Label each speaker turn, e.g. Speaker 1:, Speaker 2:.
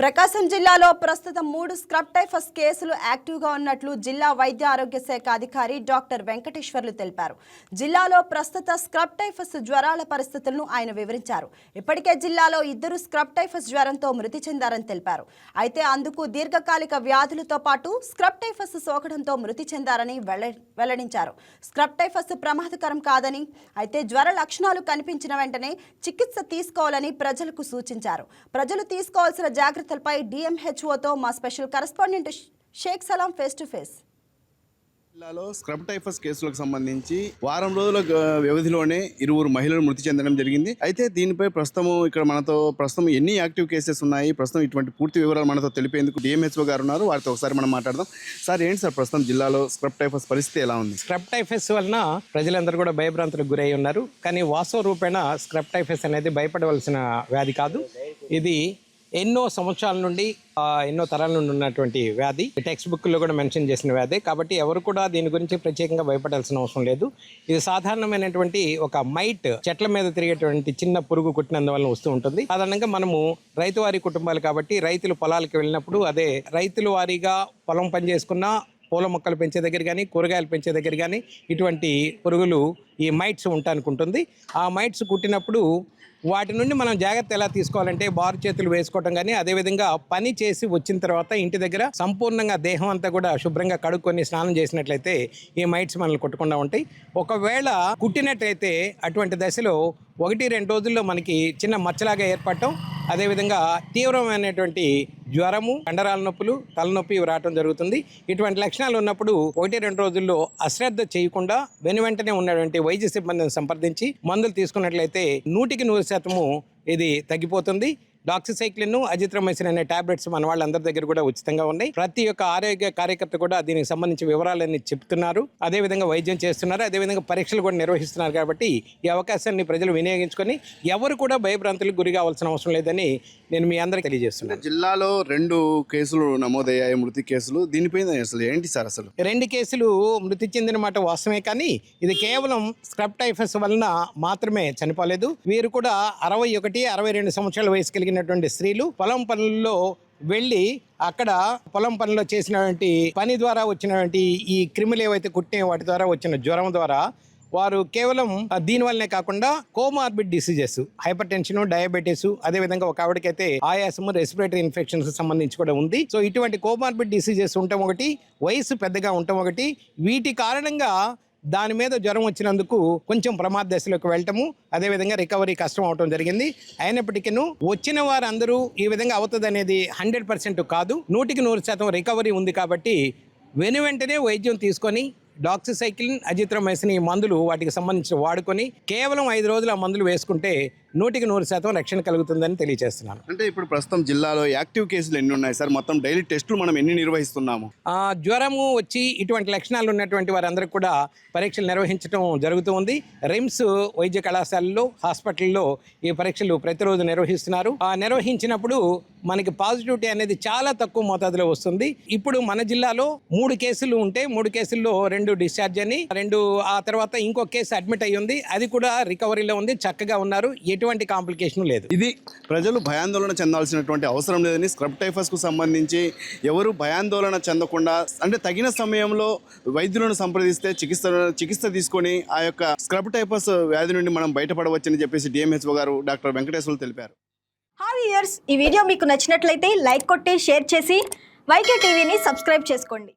Speaker 1: ప్రకాశం జిల్లాలో ప్రస్తుతం మూడు స్క్రబ్ టైఫస్ కేసులు యాక్టివ్గా ఉన్నట్లు జిల్లా వైద్య ఆరోగ్య శాఖ అధికారి డాక్టర్ వెంకటేశ్వర్లు తెలిపారు. జిల్లాలో ప్రస్తుత స్క్రబ్ టైఫస్ జ్వరాల పరిస్థితులను ఆయన వివరించారు. ఇప్పటికే జిల్లాలో ఇద్దరు స్క్రబ్ టైఫస్ జ్వరంతో మృతి చెందారని తెలిపారు. అయితే అందుకు దీర్ఘకాలిక వ్యాధులతో పాటు స్క్రబ్ టైఫస్ సోకడంతో మృతి చెందారని వెల్ల- వెల్లడించారు. స్క్రబ్ టైఫస్ ప్రమాదకరం కాదని అయితే జ్వర లక్షణాలు కనిపించిన వెంటనే చికిత్స తీసుకోవాలని ప్రజలకు సూచించారు. ప్రజలు తీసుకోవాల్సిన జాగ్రత్తలపై డిఎంహెచ్ఓతో మా special correspondent Shaik Salam face to face.
Speaker 2: జిల్లాలో స్క్రబ్ టైఫస్ కేసులకు సంబంధించి వారం రోజుల వ్యవధిలోనే ఇరువురు మహిళలు మృతి చెందడం జరిగింది. అయితే దీనిపై ప్రస్తుతం ఇక్కడ మనతో ప్రస్తుతం ఎన్ని యాక్టివ్ కేసెస్ ఉన్నాయి ప్రస్తుతం ఇటువంటి పూర్తి వివరాలు మనతో తెలిపేందుకు డిఎంహెచ్ఓ గారు ఉన్నారు. వారితో ఒకసారి మనం మాట్లాడదాం. సార్ ఏంటి సార్ ప్రస్తుతం జిల్లాలో స్క్రబ్ టైఫస్ పరిస్థితి ఎలా ఉంది?
Speaker 3: స్క్రబ్ టైఫస్ వలన ప్రజలందరూ కూడా భయభ్రాంతులకు గురై ఉన్నారు. కానీ వాస్తవ రూపేణ స్క్రబ్ టైఫస్ అనేది భయపడవలసిన వ్యాధి కాదు. ఇది ఎన్నో సంవత్సరాల నుండి ఎన్నో తరాల నుండి ఉన్నటువంటి వ్యాధి. టెక్స్ట్ బుక్లో కూడా మెన్షన్ చేసిన వ్యాధి. కాబట్టి ఎవరు కూడా దీని గురించి ప్రత్యేకంగా భయపడాల్సిన అవసరం లేదు. ఇది సాధారణమైనటువంటి ఒక మైట్ చెట్ల మీద తిరిగేటువంటి చిన్న పురుగు కుట్టినందువల్ల వస్తూ ఉంటుంది. సాధారణంగా మనము రైతు వారి కుటుంబాలు కాబట్టి రైతులు పొలాలకు వెళ్ళినప్పుడు అదే రైతుల వారీగా పొలం పని చేసుకున్న పూల మొక్కలు పెంచే దగ్గర కానీ కూరగాయలు పెంచే దగ్గర కానీ ఇటువంటి పురుగులు ఈ మైట్స్ ఉండటానికి ఉంటుంది ఆ మైట్స్ కుట్టినప్పుడు వాటి నుండి మనం జాగ్రత్త ఎలా తీసుకోవాలంటే బారు చేతులు వేసుకోవటం కానీ అదేవిధంగా పని చేసి వచ్చిన తర్వాత ఇంటి దగ్గర సంపూర్ణంగా దేహం అంతా కూడా శుభ్రంగా కడుక్కొని స్నానం చేసినట్లయితే ఈ మైట్స్ మనల్ని కొట్టకుండా ఉంటాయి. ఒకవేళ కుట్టినట్లయితే అటువంటి దశలో ఒకటి రెండు రోజుల్లో మనకి చిన్న మచ్చలాగా ఏర్పడటం అదేవిధంగా తీవ్రమైనటువంటి జ్వరము కండరాల నొప్పులు తలనొప్పి రావటం జరుగుతుంది. ఇటువంటి లక్షణాలు ఉన్నప్పుడు ఒకటి రెండు రోజుల్లో అశ్రద్ధ చేయకుండా వెను వెంటనే ఉన్నటువంటి వైద్య సిబ్బందిని సంప్రదించి మందులు తీసుకున్నట్లయితే నూటికి నూరు శాతము ఇది తగ్గిపోతుంది. డాక్సిసైక్లిన్ అజిత్రమైసిన్ అనే టాబ్లెట్స్ మన వాళ్ళందరి దగ్గర కూడా ఉచితంగా ఉన్నాయి. ప్రతి ఒక్క ఆరోగ్య కార్యకర్త కూడా దీనికి సంబంధించి వివరాలన్నీ చెప్తున్నారు. అదేవిధంగా వైద్యం చేస్తున్నారు. అదేవిధంగా పరీక్షలు కూడా నిర్వహిస్తున్నారు కాబట్టి ఈ అవకాశాన్ని ప్రజలు వినియోగించుకొని ఎవరు కూడా భయభ్రాంతులకు గురి కావాల్సిన అవసరం లేదని నేను మీ అందరికీ తెలియజేస్తున్నాను.
Speaker 2: జిల్లాలో రెండు కేసులు నమోదయ్యాయి మృతి కేసులు. దీనిపైన అసలు ఏంటి సార్ అసలు?
Speaker 3: రెండు కేసులు మృతి చెందిన మాట వాస్తవమే కానీ ఇది కేవలం స్క్రబ్ టైఫస్ వలన మాత్రమే చనిపోలేదు. వీరు కూడా అరవై ఒకటి అరవై రెండు సంవత్సరాల వయసు కలిగినటువంటి స్త్రీలు పొలం పనుల్లో వెళ్ళి అక్కడ పొలం పనిలో చేసినటువంటి పని ద్వారా వచ్చినటువంటి ఈ క్రిములు ఏవైతే కుట్టిన వాటి ద్వారా వచ్చిన జ్వరం ద్వారా వారు కేవలం దీనివల్లనే కాకుండా comorbid diseases hypertension diabetes అదేవిధంగా ఒక ఆవిడకైతే ఆయాసము రెస్పిరేటరీ ఇన్ఫెక్షన్స్ సంబంధించి కూడా ఉంది. సో ఇటువంటి కోమార్బిడ్ డిసీజెస్ ఉండటం ఒకటి వయసు పెద్దగా ఉండటం ఒకటి. వీటి కారణంగా దాని మీద జ్వరం వచ్చినందుకు కొంచెం ప్రమాద దశలోకి వెళ్ళటము అదేవిధంగా రికవరీ కష్టం అవటం జరిగింది. అయినప్పటికీ వచ్చిన వారందరూ ఈ విధంగా అవుతుంది అనేది హండ్రెడ్ పర్సెంట్ కాదు. నూటికి నూరు శాతం రికవరీ ఉంది కాబట్టి వెను వెంటనే వైద్యం తీసుకొని డాక్సిసైక్లిన్ అజిత్రమైసిన్ ఈ మందులు వాటికి సంబంధించి వాడుకొని కేవలం ఐదు రోజులు ఆ మందులు వేసుకుంటే నూటికి నూరు శాతం రక్షణ కలుగుతుందని తెలియజేస్తున్నాను
Speaker 2: అంటే ఇప్పుడు ప్రస్తుతం జిల్లాలో యాక్టివ్ కేసులు ఎన్ని ఉన్నాయి సార్? మొత్తం డైలీ టెస్టులు మనం ఎన్ని నిర్వహిస్తున్నాము?
Speaker 3: ఆ, జ్వరము వచ్చి ఇటువంటి లక్షణాలు ఉన్నటువంటి వారందరికీ కూడా పరీక్షలు నిర్వహించడం జరుగుతూ ఉంది. రిమ్స్ వైద్య కళాశాలలో హాస్పిటల్లో ఈ పరీక్షలు ప్రతిరోజు నిర్వహిస్తున్నారు. ఆ నిర్వహించినప్పుడు మనకి పాజిటివిటీ అనేది చాలా తక్కువ మోతాదులో వస్తుంది. ఇప్పుడు మన జిల్లాలో మూడు కేసులు ఉంటే మూడు కేసుల్లో రెండు డిశ్చార్జ్ అని రెండు ఆ తర్వాత ఇంకో కేసు అడ్మిట్ అయ్యి ఉంది. అది కూడా రికవరీలో ఉంది చక్కగా ఉన్నారు. ఎటువంటి కాంప్లికేషన్ లేదు.
Speaker 2: ఇది ప్రజలు భయాందోళన చెందాల్సినటువంటి అవసరం లేదని స్క్రబ్ టైఫస్కు సంబంధించి ఎవరు భయాందోళన చెందకుండా అంటే తగిన సమయంలో వైద్యులను సంప్రదిస్తే చికిత్స చికిత్స తీసుకొని ఆ యొక్క స్క్రబ్ టైఫస్ వ్యాధి నుండి మనం బయటపడవచ్చని చెప్పేసి డిఎంహెచ్ఓ గారు డాక్టర్ వెంకటేశ్వర్లు తెలిపారు.
Speaker 4: హాయ్ ఇయర్స్ ఈ వీడియో మీకు నచ్చినట్లయితే లైక్ కొట్టి షేర్ చేసి వైకే టీవీని సబ్స్క్రైబ్ చేసుకోండి.